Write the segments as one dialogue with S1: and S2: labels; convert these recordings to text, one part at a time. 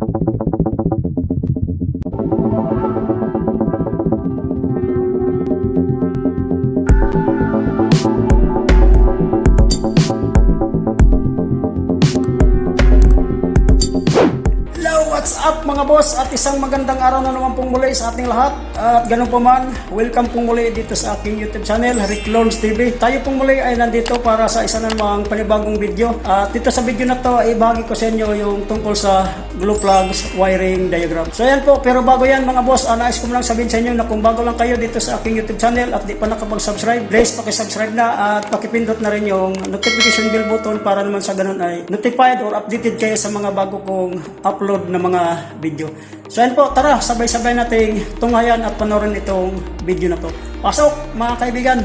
S1: Thank you. What's up mga boss at isang magandang araw na naman pong muli sa ating lahat at ganun po man, welcome pong muli dito sa aking YouTube channel, Rick Loans TV. Tayo pong muli ay nandito para sa isa namang panibagong video at dito sa video na to ay ko sa inyo yung tungkol sa glue plugs wiring diagram. So yan po, pero bago yan mga boss, uh, nais ko lang sabihin sa inyo na kung bago lang kayo dito sa aking YouTube channel at di pa nakapag-subscribe, please pakisubscribe na at pakipindot na rin yung notification bell button para naman sa ganun ay notified or updated kayo sa mga bago kong upload na mga video. So yan po, tara, sabay-sabay nating tunghayan at panoorin itong video na to. Pasok mga kaibigan!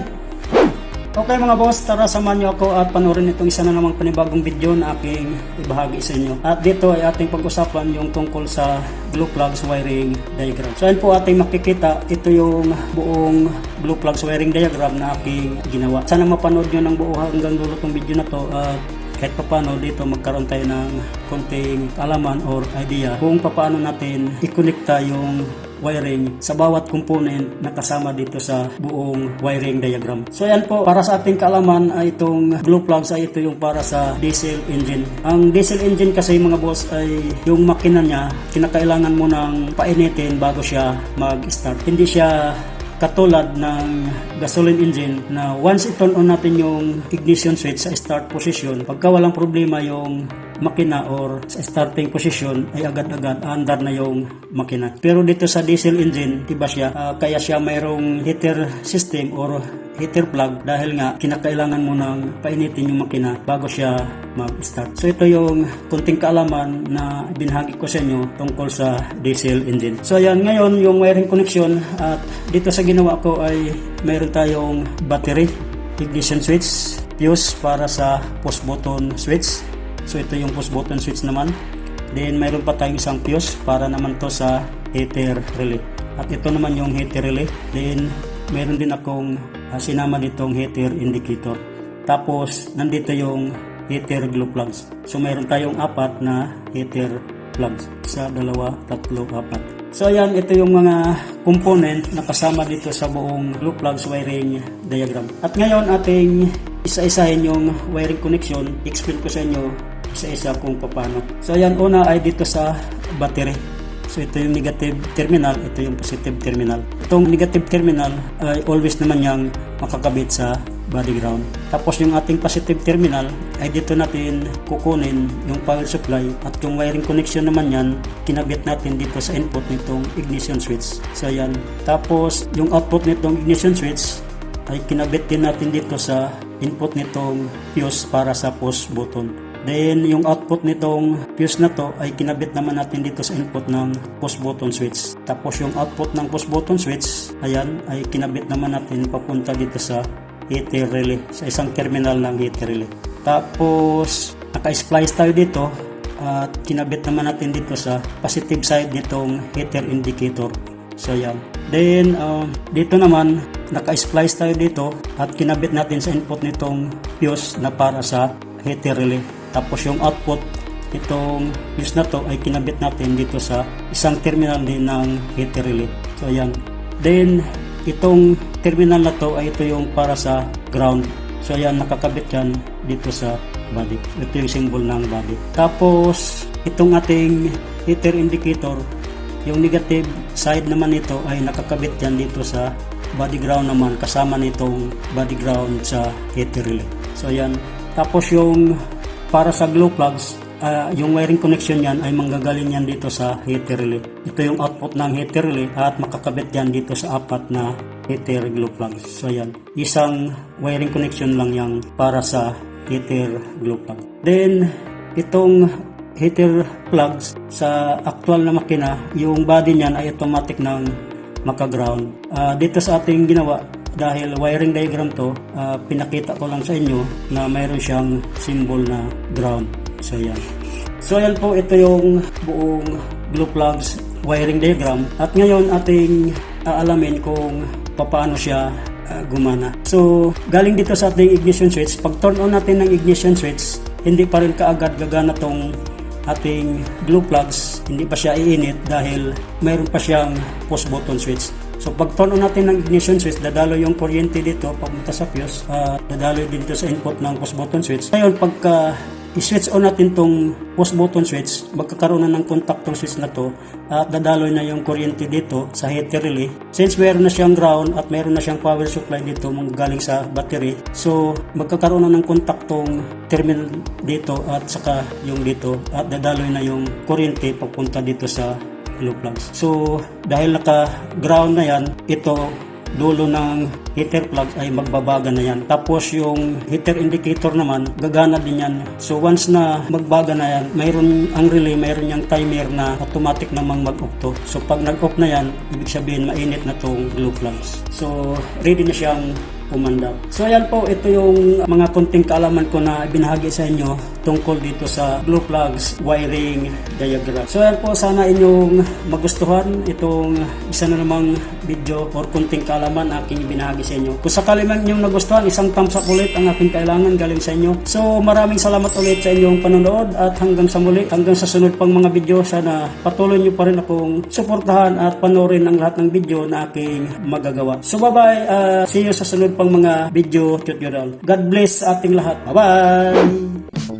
S1: Okay mga boss, tara samahan niyo ako at panoorin itong isa na namang panibagong video na aking ibahagi sa inyo. At dito ay ating pag-usapan yung tungkol sa glue plugs wiring diagram. So yan po ating makikita, ito yung buong glue plugs wiring diagram na aking ginawa. Sana mapanood nyo ng buo hanggang dulo itong video na to at kahit paano dito magkaroon tayo ng konting alaman or idea kung paano natin ikonekta yung wiring sa bawat component na kasama dito sa buong wiring diagram. So yan po, para sa ating kaalaman ay itong glue plugs ay ito yung para sa diesel engine. Ang diesel engine kasi mga boss ay yung makina niya, kinakailangan mo nang painitin bago siya mag-start. Hindi siya katulad ng gasoline engine na once i-turn on natin yung ignition switch sa start position, pagka walang problema yung makina or sa starting position ay agad-agad andar na yung makina. Pero dito sa diesel engine, iba siya. Ah, kaya siya mayroong heater system or heater plug dahil nga kinakailangan mo nang painitin yung makina bago siya mag-start. So ito yung kunting kaalaman na binahagi ko sa inyo tungkol sa diesel engine. So ayan, ngayon yung wiring connection at dito sa ginawa ko ay mayroon tayong battery, ignition switch, fuse para sa push button switch. So ito yung push button switch naman. Then mayroon pa tayong isang fuse para naman to sa heater relay. At ito naman yung heater relay. Then mayroon din akong ah, sinama ditong heater indicator. Tapos nandito yung heater glue plugs. So mayroon tayong apat na heater plugs. Isa, dalawa, tatlo, apat. So ayan, ito yung mga component na kasama dito sa buong glue plugs wiring diagram. At ngayon ating isa-isahin yung wiring connection. Explain ko sa inyo isa-isa kung paano. So ayan, una ay dito sa battery. So ito yung negative terminal, ito yung positive terminal. Itong negative terminal ay always naman yang makakabit sa body ground. Tapos yung ating positive terminal ay dito natin kukunin yung power supply at yung wiring connection naman yan kinabit natin dito sa input nitong ignition switch. So yan. Tapos yung output nitong ignition switch ay kinabit din natin dito sa input nitong fuse para sa push button. Then, yung output nitong fuse na to ay kinabit naman natin dito sa input ng push button switch. Tapos yung output ng push button switch, ayan, ay kinabit naman natin papunta dito sa heater relay, sa isang terminal ng heater relay. Tapos, naka-splice tayo dito at kinabit naman natin dito sa positive side nitong heater indicator. So, yan. Then, um, dito naman, naka-splice tayo dito at kinabit natin sa input nitong fuse na para sa heater relay. Tapos yung output itong fuse na to ay kinabit natin dito sa isang terminal din ng heater relay. So ayan. Then itong terminal na to ay ito yung para sa ground. So ayan nakakabit yan dito sa body. Ito yung symbol ng body. Tapos itong ating heater indicator yung negative side naman nito ay nakakabit yan dito sa body ground naman kasama nitong body ground sa heater relay. So ayan. Tapos yung para sa glow plugs, ah, yung wiring connection yan ay manggagaling yan dito sa heater relay. Ito yung output ng heater relay at makakabit yan dito sa apat na heater glow plugs. So yan, isang wiring connection lang yang para sa heater glow plug. Then, itong heater plugs sa actual na makina, yung body niyan ay automatic ng maka-ground. Ah, dito sa ating ginawa, dahil wiring diagram to, ah, pinakita ko lang sa inyo na mayroon siyang symbol na ground. So yan. So yan po, ito yung buong glue plugs wiring diagram. At ngayon ating aalamin kung paano siya ah, gumana. So, galing dito sa ating ignition switch, pag turn on natin ng ignition switch, hindi pa rin kaagad gagana tong ating glue plugs, hindi pa siya iinit dahil mayroon pa siyang push button switch. So pag turn on natin ng ignition switch, dadalo yung kuryente dito papunta sa fuse, uh, dadalo din dito sa input ng push button switch. Ngayon pagka i-switch on natin tong push button switch, magkakaroon na ng contact tong switch na to at dadaloy na yung kuryente dito sa heater relay. Since meron na siyang ground at meron na siyang power supply dito galing sa battery, so magkakaroon na ng contact terminal dito at saka yung dito at dadaloy na yung kuryente papunta dito sa glue plugs. So, dahil naka-ground na yan, ito dulo ng heater plug ay magbabaga na yan. Tapos yung heater indicator naman, gagana din yan. So once na magbaga na yan, mayroon ang relay, mayroon yung timer na automatic namang mag-off to. So pag nag-off na yan, ibig sabihin mainit na tong glue plugs. So ready na siyang umandar. So ayan po, ito yung mga konting kaalaman ko na ibinahagi sa inyo tungkol dito sa glue plugs wiring diagram. So ayan po, sana inyong magustuhan itong isa na namang video or konting kaalaman aking ibinahagi sa inyo. Kung sakali man inyong nagustuhan, isang thumbs up ulit ang aking kailangan galing sa inyo. So maraming salamat ulit sa inyong panonood at hanggang sa muli, hanggang sa sunod pang mga video, sana patuloy nyo pa rin akong suportahan at panoorin ang lahat ng video na aking magagawa. So bye bye, uh, see you sa sunod pang mga video tutorial. God bless ating lahat. Bye bye!